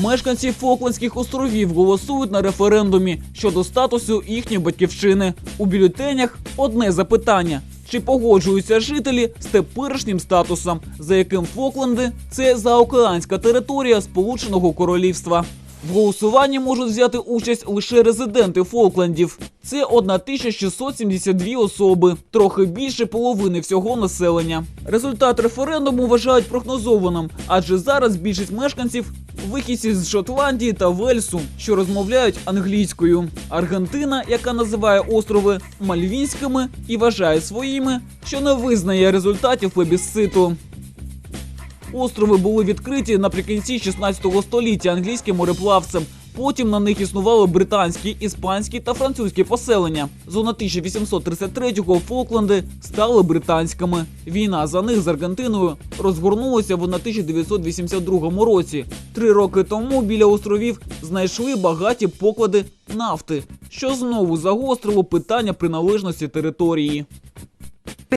Мешканці Фоклендських островів голосують на референдумі щодо статусу їхньої батьківщини. У бюлетенях одне запитання: чи погоджуються жителі з теперішнім статусом, за яким Фокленди це заокеанська територія Сполученого Королівства. В голосуванні можуть взяти участь лише резиденти Фолклендів. Це 1672 особи, трохи більше половини всього населення. Результат референдуму вважають прогнозованим, адже зараз більшість мешканців вихідці з Шотландії та Вельсу, що розмовляють англійською. Аргентина, яка називає острови Мальвінськими і вважає своїми, що не визнає результатів плебісциту. Острови були відкриті наприкінці 16 століття англійським мореплавцем. Потім на них існували британські, іспанські та французькі поселення. Зона 1833-го Фокленди стали британськими. Війна за них з Аргентиною розгорнулася в 1982 році. Три роки тому біля островів знайшли багаті поклади нафти, що знову загострило питання приналежності території.